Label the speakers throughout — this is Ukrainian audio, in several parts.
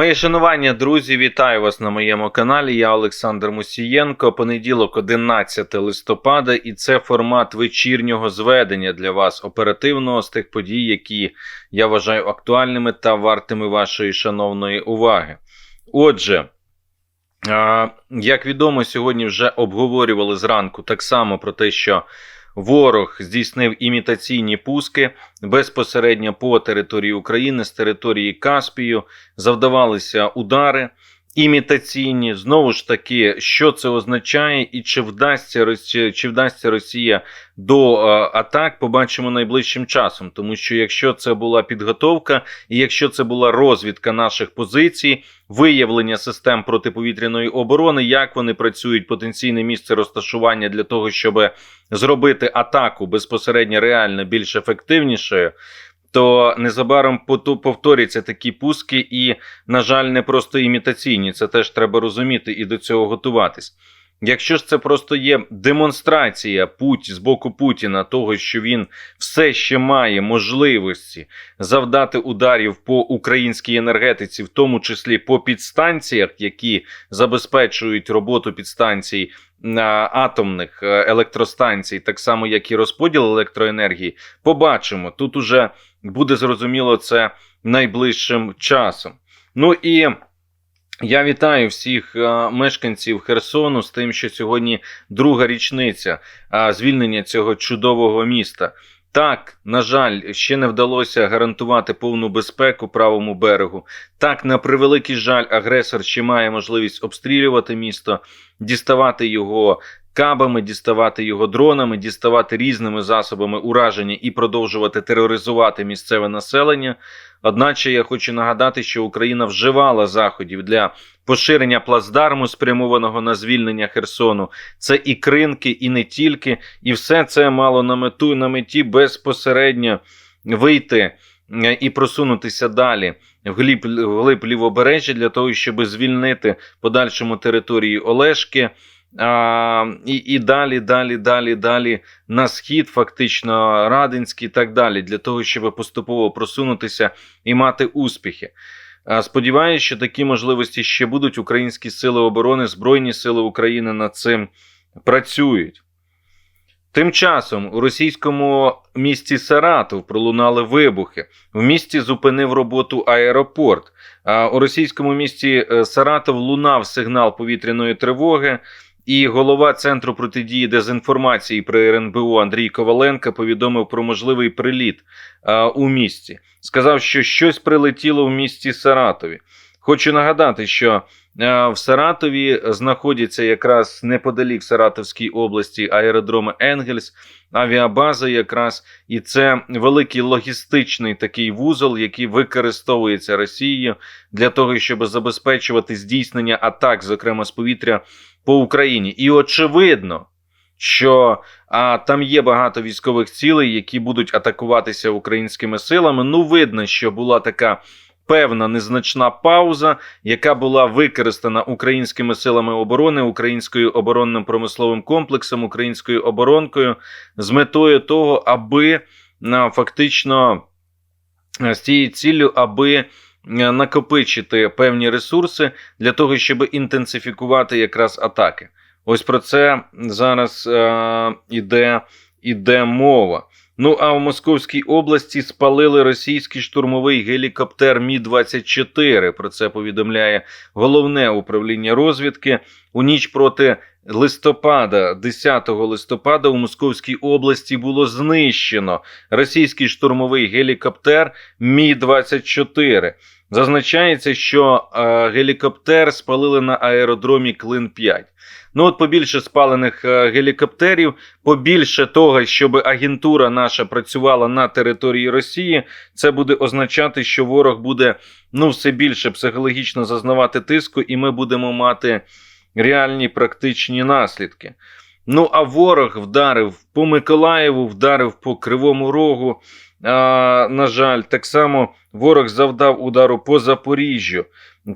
Speaker 1: Моє шанування, друзі, вітаю вас на моєму каналі. Я Олександр Мусієнко. Понеділок, 11 листопада, і це формат вечірнього зведення для вас оперативного з тих подій, які я вважаю актуальними та вартими вашої шановної уваги. Отже, як відомо, сьогодні вже обговорювали зранку так само про те, що ворог здійснив імітаційні пуски безпосередньо по території України з території Каспію. Завдавалися удари імітаційні. Знову ж таки, що це означає, і чи вдасться Росія, чи вдасться Росія до е, атак, побачимо найближчим часом. Тому що якщо це була підготовка, і якщо це була розвідка наших позицій, виявлення систем протиповітряної оборони, як вони працюють, потенційне місце розташування для того, щоб зробити атаку безпосередньо реально більш ефективнішою то незабаром повторяться такі пуски, і, на жаль, не просто імітаційні. Це теж треба розуміти і до цього готуватись. Якщо ж це просто є демонстрація путь з боку Путіна того, що він все ще має можливості завдати ударів по українській енергетиці, в тому числі по підстанціях, які забезпечують роботу підстанцій атомних е, електростанцій, так само як і розподіл електроенергії, побачимо тут уже буде зрозуміло це найближчим часом. Ну і я вітаю всіх е, мешканців Херсону з тим, що сьогодні друга річниця е, звільнення цього чудового міста. Так, на жаль, ще не вдалося гарантувати повну безпеку правому берегу. Так, на превеликий жаль, агресор ще має можливість обстрілювати місто, діставати його кабами, діставати його дронами, діставати різними засобами ураження і продовжувати тероризувати місцеве населення. Одначе я хочу нагадати, що Україна вживала заходів для поширення плацдарму, спрямованого на звільнення Херсону. Це і кринки, і не тільки, і все це мало на мету на меті безпосередньо вийти е, і просунутися далі вглиб, вглиб лівобережжя для того, щоб звільнити подальшому території Олешки. А, і, і далі, далі, далі, далі на схід, фактично Радинський і так далі, для того, щоб поступово просунутися і мати успіхи. Сподіваюся, що такі можливості ще будуть. Українські сили оборони, Збройні сили України над цим працюють. Тим часом у російському місті Саратов пролунали вибухи. В місті зупинив роботу аеропорт. А у російському місті е, Саратов лунав сигнал повітряної тривоги. І голова центру протидії дезінформації при РНБО Андрій Коваленко повідомив про можливий приліт а, у місті. Сказав, що щось прилетіло в місті Саратові. Хочу нагадати, що в Саратові знаходяться якраз неподалік Саратовській області аеродроми Енгельс, авіабаза, якраз і це великий логістичний такий вузол, який використовується Росією для того, щоб забезпечувати здійснення атак, зокрема з повітря по Україні. І очевидно, що а, там є багато військових цілей, які будуть атакуватися українськими силами. Ну, видно, що була така. Певна незначна пауза, яка була використана українськими силами оборони, українською оборонним промисловим комплексом, українською оборонкою з метою того, аби фактично з цією ціллю, аби накопичити певні ресурси для того, щоб інтенсифікувати якраз атаки. Ось про це зараз е, іде, іде мова. Ну а в Московській області спалили російський штурмовий гелікоптер Мі 24 Про це повідомляє головне управління розвідки. У ніч проти листопада, 10 листопада, у Московській області було знищено російський штурмовий гелікоптер Мі 24 Зазначається, що е, гелікоптер спалили на аеродромі Клин 5 Ну, от побільше спалених е, гелікоптерів, побільше того, щоб агентура наша працювала на території Росії, це буде означати, що ворог буде ну все більше психологічно зазнавати тиску, і ми будемо мати реальні практичні наслідки. Ну а ворог вдарив по Миколаєву, вдарив по Кривому Рогу. На жаль, так само ворог завдав удару по Запоріжжю.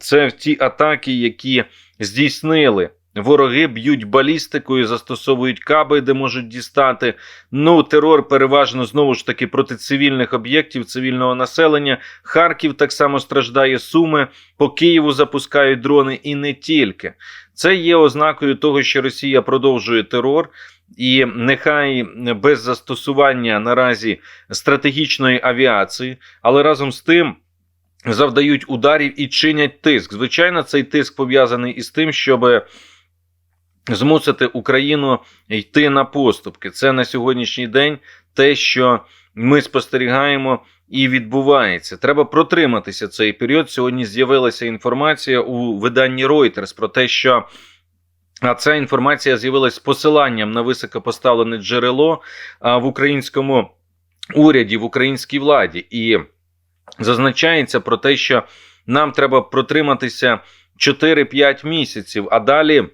Speaker 1: Це ті атаки, які здійснили Вороги б'ють балістикою, застосовують каби, де можуть дістати. Ну, терор переважно знову ж таки проти цивільних об'єктів, цивільного населення. Харків так само страждає Суми. По Києву запускають дрони і не тільки. Це є ознакою того, що Росія продовжує терор. І нехай без застосування наразі стратегічної авіації, але разом з тим завдають ударів і чинять тиск. Звичайно, цей тиск пов'язаний із тим, щоб змусити Україну йти на поступки. Це на сьогоднішній день те, що ми спостерігаємо і відбувається. Треба протриматися цей період. Сьогодні з'явилася інформація у виданні Reuters про те, що. А ця інформація з'явилась з посиланням на високопоставлене джерело в українському уряді, в українській владі. І зазначається про те, що нам треба протриматися 4-5 місяців, а далі.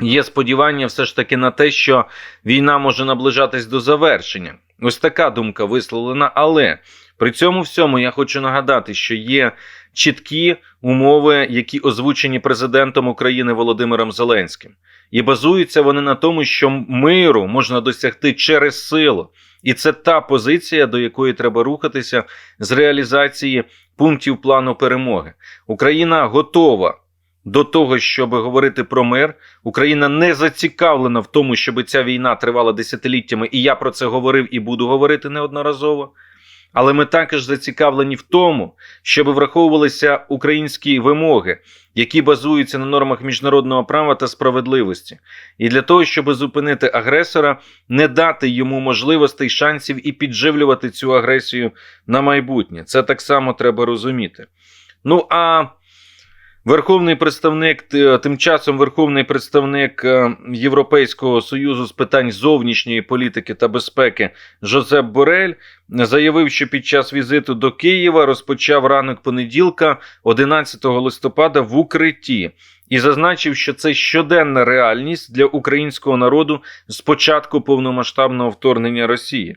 Speaker 1: Є сподівання все ж таки на те, що війна може наближатись до завершення. Ось така думка висловлена. Але при цьому всьому я хочу нагадати, що є чіткі умови, які озвучені президентом України Володимиром Зеленським. І базуються вони на тому, що миру можна досягти через силу. І це та позиція, до якої треба рухатися з реалізації пунктів плану перемоги. Україна готова до того, щоб говорити про мир. Україна не зацікавлена в тому, щоб ця війна тривала десятиліттями, і я про це говорив і буду говорити неодноразово. Але ми також зацікавлені в тому, щоб враховувалися українські вимоги, які базуються на нормах міжнародного права та справедливості, і для того, щоб зупинити агресора, не дати йому можливостей, шансів і підживлювати цю агресію на майбутнє. Це так само треба розуміти. Ну а Верховний представник, тим часом Верховний представник е, Європейського союзу з питань зовнішньої політики та безпеки Жозеп Борель заявив, що під час візиту до Києва розпочав ранок понеділка, 11 листопада, в укритті, і зазначив, що це щоденна реальність для українського народу з початку повномасштабного вторгнення Росії.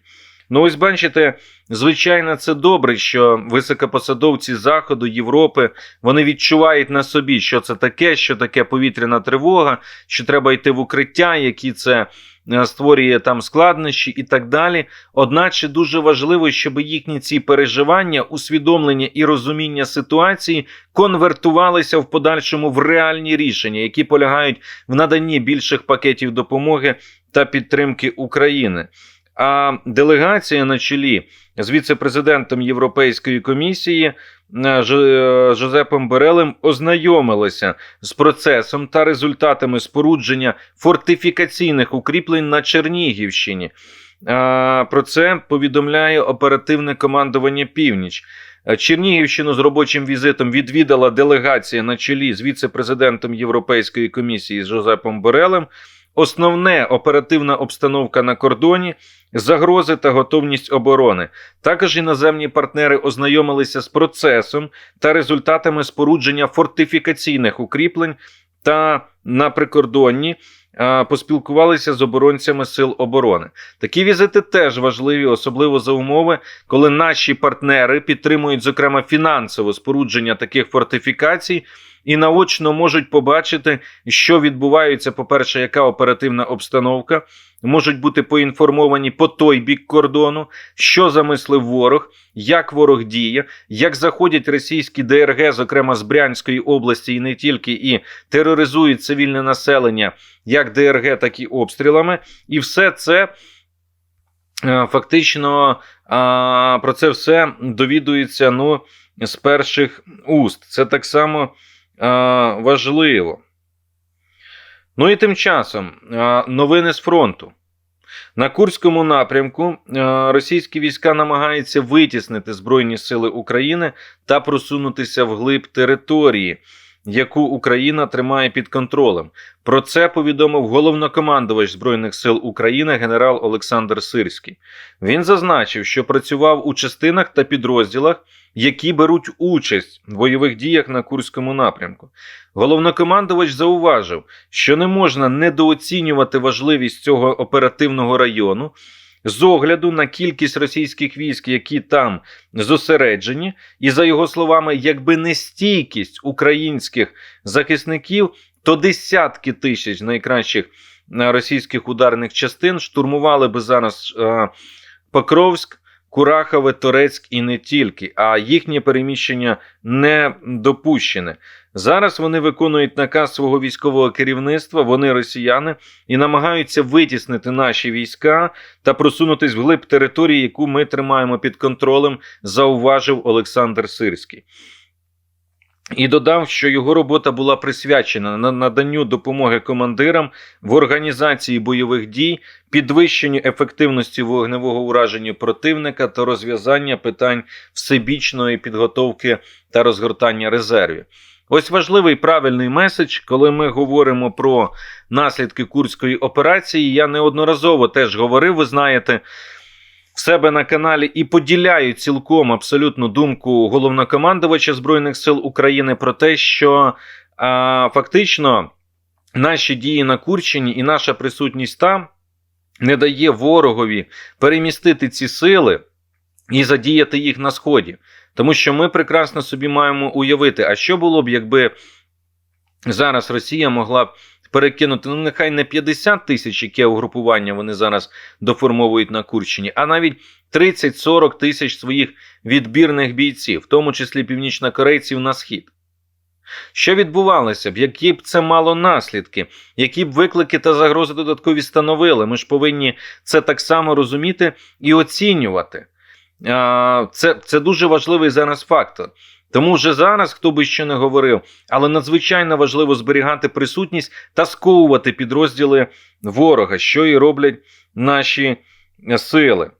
Speaker 1: Ну, ось бачите, звичайно, це добре, що високопосадовці Заходу, Європи вони відчувають на собі, що це таке, що таке повітряна тривога, що треба йти в укриття, які це е, створює там складнощі і так далі. Одначе дуже важливо, щоб їхні ці переживання, усвідомлення і розуміння ситуації конвертувалися в подальшому в реальні рішення, які полягають в наданні більших пакетів допомоги та підтримки України. А делегація на чолі з віце-президентом Європейської комісії е, е, Жозепом Берелем ознайомилася з процесом та результатами спорудження фортифікаційних укріплень на Чернігівщині. Про це повідомляє оперативне командування Північ. Е, Чернігівщину з робочим візитом відвідала делегація на чолі з віце-президентом Європейської комісії Жозепом Борелем. Основне оперативна обстановка на кордоні, загрози та готовність оборони. Також іноземні партнери ознайомилися з процесом та результатами спорудження фортифікаційних укріплень та на прикордонні. Поспілкувалися з оборонцями сил оборони. Такі візити теж важливі, особливо за умови, коли наші партнери підтримують, зокрема, фінансове спорудження таких фортифікацій і наочно можуть побачити, що відбувається. По перше, яка оперативна обстановка, можуть бути поінформовані по той бік кордону, що замислив ворог, як ворог діє, як заходять російські ДРГ, зокрема з Брянської області, і не тільки і тероризують цивільне населення, як ДРГ, так і обстрілами, і все це. Е, фактично про це все довідується ну, з перших уст. Це так само важливо. Ну і тим часом новини з фронту. На Курському напрямку російські війська намагаються витіснити Збройні Сили України та просунутися вглиб території, яку Україна тримає під контролем. Про це повідомив головнокомандувач Збройних сил України генерал Олександр Сирський. Він зазначив, що працював у частинах та підрозділах які беруть участь в бойових діях на Курському напрямку. Головнокомандувач зауважив, що не можна недооцінювати важливість цього оперативного району. З огляду на кількість російських військ, які там зосереджені, і за його словами, якби не стійкість українських захисників, то десятки тисяч найкращих е, російських ударних частин штурмували би зараз е, Покровськ, Курахове, Торецьк і не тільки, а їхнє переміщення не допущене. Зараз вони виконують наказ свого військового керівництва, вони росіяни, і намагаються витіснити наші війська та просунутись вглиб території, яку ми тримаємо під контролем, зауважив Олександр Сирський. І додав, що його робота була присвячена на наданню допомоги командирам в організації бойових дій, підвищенню ефективності вогневого ураження противника та розв'язання питань всебічної підготовки та розгортання резервів. Ось важливий правильний меседж, коли ми говоримо про наслідки курської операції. Я неодноразово теж говорив, ви знаєте, в себе на каналі і поділяю цілком абсолютну думку головнокомандувача Збройних сил України про те, що а, фактично наші дії на Курщині і наша присутність там не дає ворогові перемістити ці сили і задіяти їх на сході. Тому що ми прекрасно собі маємо уявити, а що було б, якби зараз Росія могла б перекинути, ну нехай не 50 тисяч, яке угрупування вони зараз доформовують на Курщині, а навіть 30-40 тисяч своїх відбірних бійців, в тому числі північнокорейців на схід. Що відбувалося б, які б це мало наслідки, які б виклики та загрози додаткові становили? Ми ж повинні це так само розуміти і оцінювати. Це, це дуже важливий зараз фактор. Тому вже зараз, хто би що не говорив, але надзвичайно важливо зберігати присутність та сковувати підрозділи ворога, що і роблять наші сили.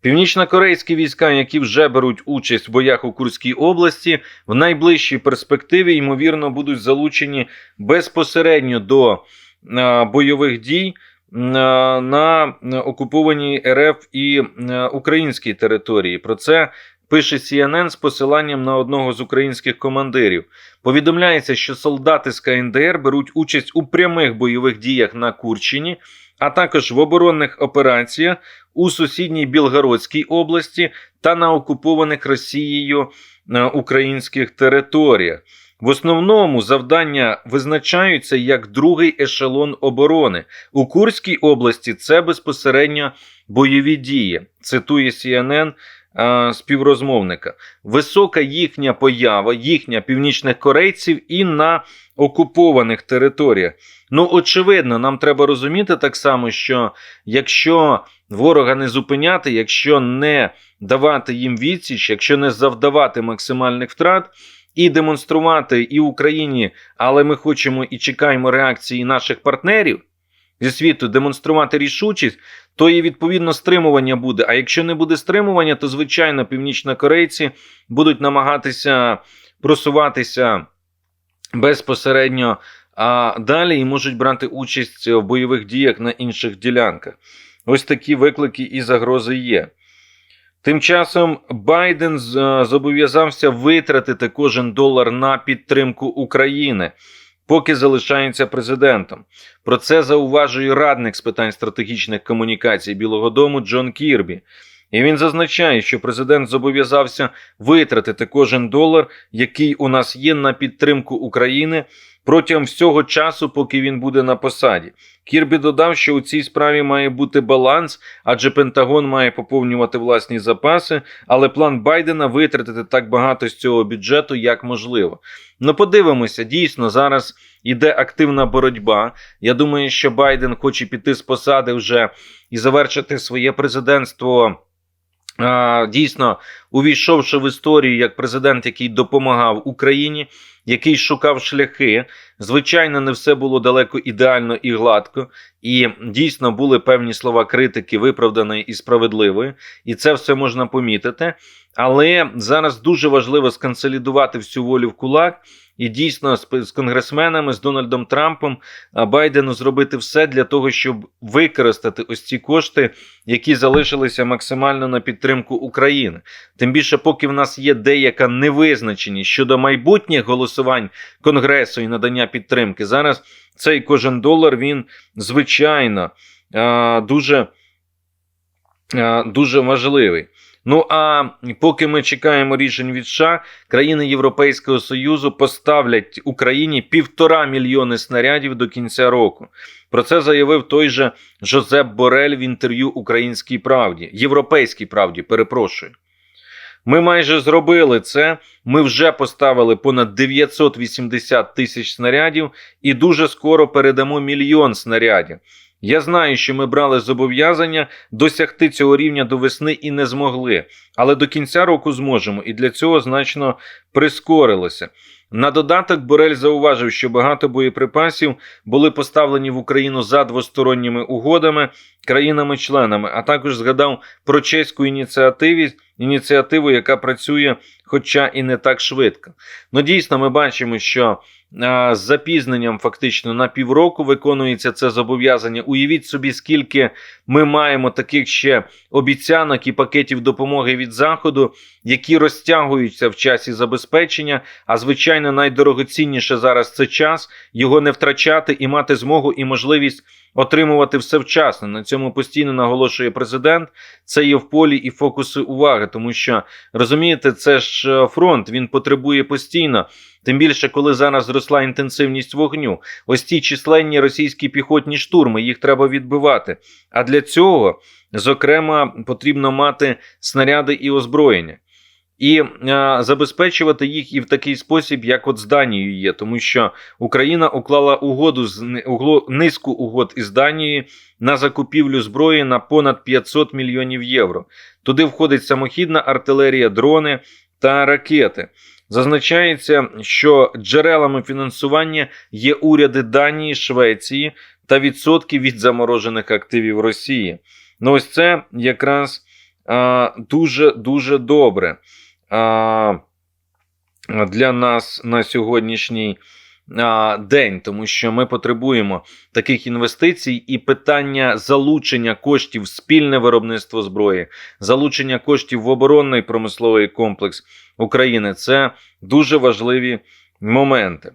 Speaker 1: Північно-корейські війська, які вже беруть участь в боях у Курській області, в найближчій перспективі, ймовірно, будуть залучені безпосередньо до бойових дій на окупованій РФ і українській території. Про це пише CNN з посиланням на одного з українських командирів. Повідомляється, що солдати з КНДР беруть участь у прямих бойових діях на Курщині, а також в оборонних операціях у сусідній Білгородській області та на окупованих Росією е, українських територіях. В основному завдання визначаються як другий ешелон оборони. У Курській області це безпосередньо бойові дії. Цитує CNN співрозмовника. Висока їхня поява, їхня північних корейців і на окупованих територіях. Ну, очевидно, нам треба розуміти так само, що якщо ворога не зупиняти, якщо не давати їм відсіч, якщо не завдавати максимальних втрат. І демонструвати і Україні, але ми хочемо і чекаємо реакції наших партнерів зі світу, демонструвати рішучість, то і відповідно стримування буде. А якщо не буде стримування, то звичайно північнокорейці будуть намагатися просуватися безпосередньо а далі і можуть брати участь в бойових діях на інших ділянках. Ось такі виклики і загрози є. Тим часом Байден зобов'язався витратити кожен долар на підтримку України, поки залишається президентом. Про це зауважує радник з питань стратегічних комунікацій Білого Дому Джон Кірбі. І він зазначає, що президент зобов'язався витратити кожен долар, який у нас є на підтримку України протягом всього часу, поки він буде на посаді. Кірбі додав, що у цій справі має бути баланс, адже Пентагон має поповнювати власні запаси, але план Байдена витратити так багато з цього бюджету як можливо. Ну, подивимося, дійсно зараз іде активна боротьба. Я думаю, що Байден хоче піти з посади вже і завершити своє президентство. Дійсно, увійшовши в історію як президент, який допомагав Україні, який шукав шляхи. Звичайно, не все було далеко ідеально і гладко, і дійсно були певні слова критики, виправданої і справедливої, і це все можна помітити. Але зараз дуже важливо сконсолідувати всю волю в кулак. І дійсно з конгресменами, з Дональдом Трампом Байдену зробити все для того, щоб використати ось ці кошти, які залишилися максимально на підтримку України. Тим більше, поки в нас є деяка невизначеність щодо майбутніх голосувань Конгресу і надання підтримки, зараз цей кожен долар він звичайно дуже, дуже важливий. Ну а поки ми чекаємо рішень від США, країни Європейського Союзу поставлять Україні півтора мільйони снарядів до кінця року. Про це заявив той же Жозеп Борель в інтерв'ю Українській правді, Європейській правді, перепрошую. Ми майже зробили це. Ми вже поставили понад 980 тисяч снарядів і дуже скоро передамо мільйон снарядів. Я знаю, що ми брали зобов'язання досягти цього рівня до весни і не змогли, але до кінця року зможемо, і для цього значно прискорилося. На додаток Борель зауважив, що багато боєприпасів були поставлені в Україну за двосторонніми угодами країнами-членами, а також згадав про чеську ініціативу, ініціативу, яка працює, хоча і не так швидко. Ну дійсно, ми бачимо, що з запізненням фактично на півроку виконується це зобов'язання. Уявіть собі, скільки ми маємо таких ще обіцянок і пакетів допомоги від заходу, які розтягуються в часі забезпечення. А звичайно, найдорогоцінніше зараз це час його не втрачати і мати змогу і можливість отримувати все вчасно. На цьому постійно наголошує президент. Це є в полі і фокуси уваги, тому що розумієте, це ж е, фронт, він потребує постійно. Тим більше, коли зараз зросла інтенсивність вогню, ось ті численні російські піхотні штурми, їх треба відбивати. А для цього, зокрема, потрібно мати снаряди і озброєння. І е, забезпечувати їх і в такий спосіб, як от з Данією є, тому що Україна уклала угоду з низку угод із Данією на закупівлю зброї на понад 500 мільйонів євро. Туди входить самохідна артилерія, дрони та ракети. Зазначається, що джерелами фінансування є уряди Данії, Швеції та відсотки від заморожених активів Росії. Ну ось це якраз а, дуже дуже добре для нас на сьогоднішній день, тому що ми потребуємо таких інвестицій і питання залучення коштів в спільне виробництво зброї, залучення коштів в оборонний промисловий комплекс України це дуже важливі моменти.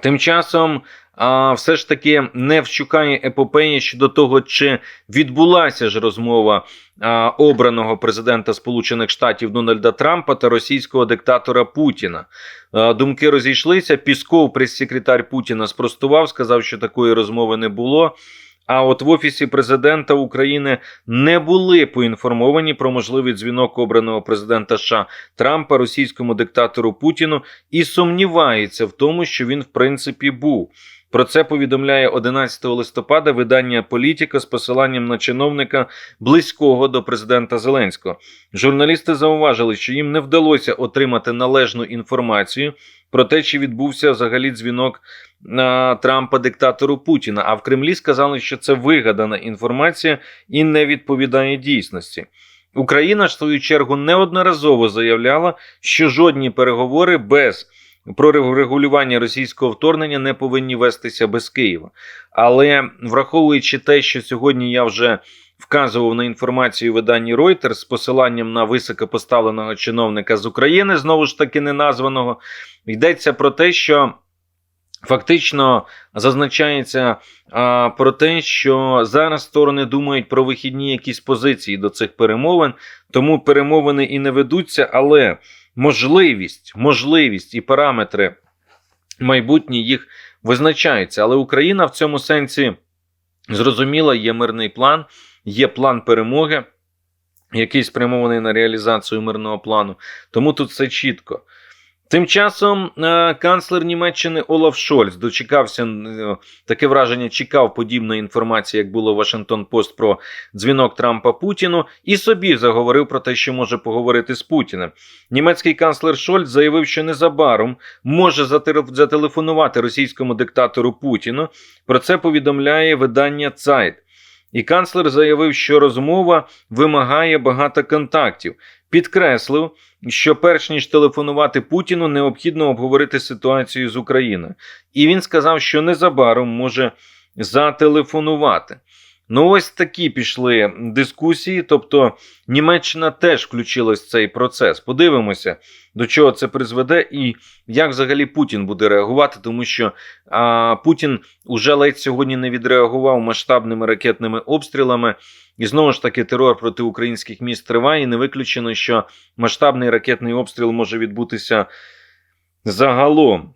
Speaker 1: Тим часом а, все ж таки не вщукає епопеї щодо того, чи відбулася ж розмова обраного президента Сполучених Штатів Дональда Трампа та російського диктатора Путіна. Думки розійшлися. Пісков, прес-секретар Путіна, спростував, сказав, що такої розмови не було. А от в офісі президента України не були поінформовані про можливий дзвінок обраного президента США Трампа російському диктатору Путіну і сумнівається в тому, що він в принципі був. Про це повідомляє 11 листопада видання Політіка з посиланням на чиновника близького до президента Зеленського. Журналісти зауважили, що їм не вдалося отримати належну інформацію про те, чи відбувся взагалі дзвінок Трампа диктатору Путіна. А в Кремлі сказали, що це вигадана інформація і не відповідає дійсності. Україна в свою чергу неодноразово заявляла, що жодні переговори без про регулювання російського вторгнення не повинні вестися без Києва. Але враховуючи те, що сьогодні я вже вказував на інформацію виданні Reuters з посиланням на високопоставленого чиновника з України, знову ж таки не названого, йдеться про те, що. Фактично зазначається а, про те, що зараз сторони думають про вихідні якісь позиції до цих перемовин, тому перемовини і не ведуться, але можливість, можливість і параметри майбутні їх визначаються. Але Україна в цьому сенсі зрозуміла, є мирний план, є план перемоги, який спрямований на реалізацію мирного плану. Тому тут все чітко. Тим часом е, канцлер Німеччини Олаф Шольц дочекався е, таке враження, чекав подібної інформації, як було Вашингтон Пост про дзвінок Трампа Путіну, і собі заговорив про те, що може поговорити з Путіним. Німецький канцлер Шольц заявив, що незабаром може зателефонувати російському диктатору Путіну. Про це повідомляє видання Цайт. І канцлер заявив, що розмова вимагає багато контактів. Підкреслив, що перш ніж телефонувати Путіну, необхідно обговорити ситуацію з Україною. І він сказав, що незабаром може зателефонувати. Ну, ось такі пішли дискусії. Тобто Німеччина теж включилась в цей процес. Подивимося, до чого це призведе, і як взагалі Путін буде реагувати, тому що а, Путін уже ледь сьогодні не відреагував масштабними ракетними обстрілами. І знову ж таки, терор проти українських міст триває. І не виключено, що масштабний ракетний обстріл може відбутися загалом.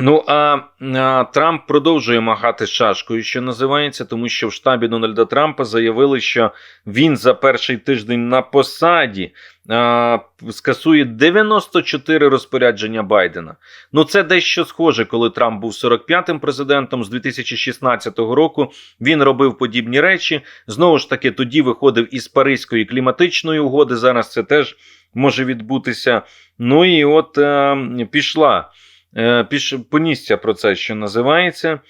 Speaker 1: Ну а, а Трамп продовжує махати шашкою, що називається, тому що в штабі Дональда Трампа заявили, що він за перший тиждень на посаді а, скасує 94 розпорядження Байдена. Ну це дещо схоже, коли Трамп був 45-м президентом з 2016 року. Він робив подібні речі. Знову ж таки, тоді виходив із Паризької кліматичної угоди. Зараз це теж може відбутися. Ну і от е, пішла. Е, понісся про це, що називається.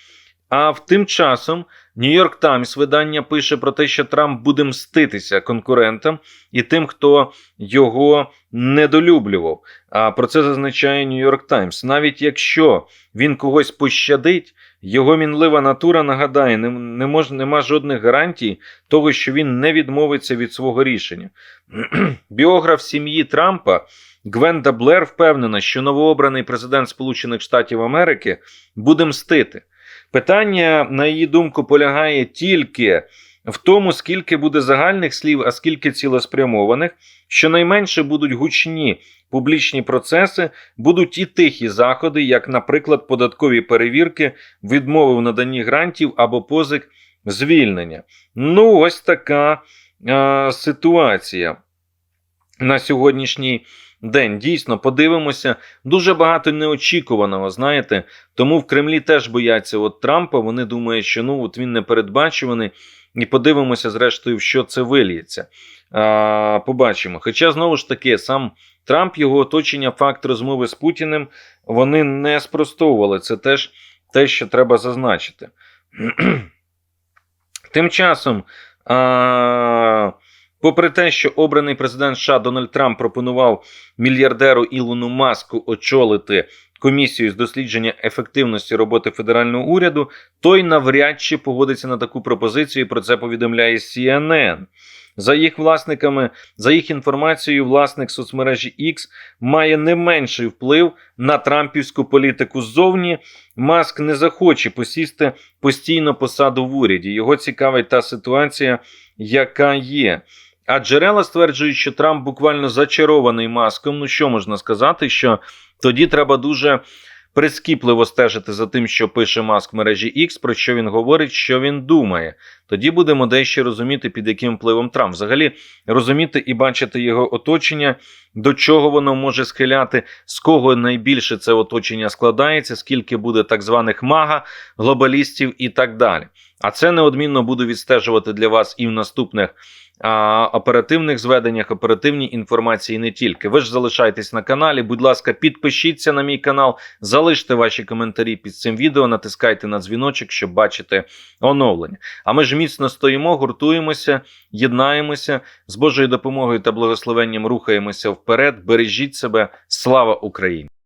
Speaker 1: А в тим часом Нью-Йорк Таймс видання пише про те, що Трамп буде мститися конкурентам і тим, хто його недолюблював. А про це зазначає Нью-Йорк Таймс. Навіть якщо він когось пощадить, його мінлива натура нагадає, не, не мож, нема жодних гарантій того, що він не відмовиться від свого рішення. Біограф сім'ї Трампа. Гвенда Блер впевнена, що новообраний президент Сполучених Штатів Америки буде мстити. Питання, на її думку, полягає тільки в тому, скільки буде загальних слів, а скільки цілеспрямованих. Щонайменше будуть гучні публічні процеси, будуть і тихі заходи, як, наприклад, податкові перевірки, відмови в наданні грантів або позик звільнення. Ну, ось така а, ситуація на сьогоднішній день. Дійсно, подивимося, дуже багато неочікуваного, знаєте. Тому в Кремлі теж бояться от Трампа. Вони думають, що ну от він непередбачуваний, і подивимося, зрештою, в що це виліється. А, Побачимо. Хоча, знову ж таки, сам Трамп, його оточення, факт розмови з Путіним, вони не спростовували. Це теж те, що треба зазначити. Тим часом. А... Попри те, що обраний президент США Дональд Трамп пропонував мільярдеру Ілону Маску очолити комісію з дослідження ефективності роботи федерального уряду, той навряд чи погодиться на таку пропозицію. Про це повідомляє CNN. За їх власниками, за їх інформацією, власник соцмережі X має не менший вплив на трампівську політику ззовні. Маск не захоче посісти постійно посаду в уряді. Його цікавить та ситуація, яка є. А джерела стверджують, що Трамп буквально зачарований маском. Ну що можна сказати, що тоді треба дуже прискіпливо стежити за тим, що пише маск в мережі X, про що він говорить, що він думає. Тоді будемо дещо розуміти, під яким впливом Трамп. Взагалі розуміти і бачити його оточення, до чого воно може схиляти, з кого найбільше це оточення складається, скільки буде так званих мага, глобалістів і так далі. А це неодмінно буду відстежувати для вас і в наступних а, оперативних зведеннях, оперативній інформації не тільки. Ви ж залишайтесь на каналі. Будь ласка, підпишіться на мій канал, залиште ваші коментарі під цим відео, натискайте на дзвіночок, щоб бачити оновлення. А ми ж міцно стоїмо, гуртуємося, єднаємося з Божою допомогою та благословенням рухаємося вперед. Бережіть себе. Слава Україні!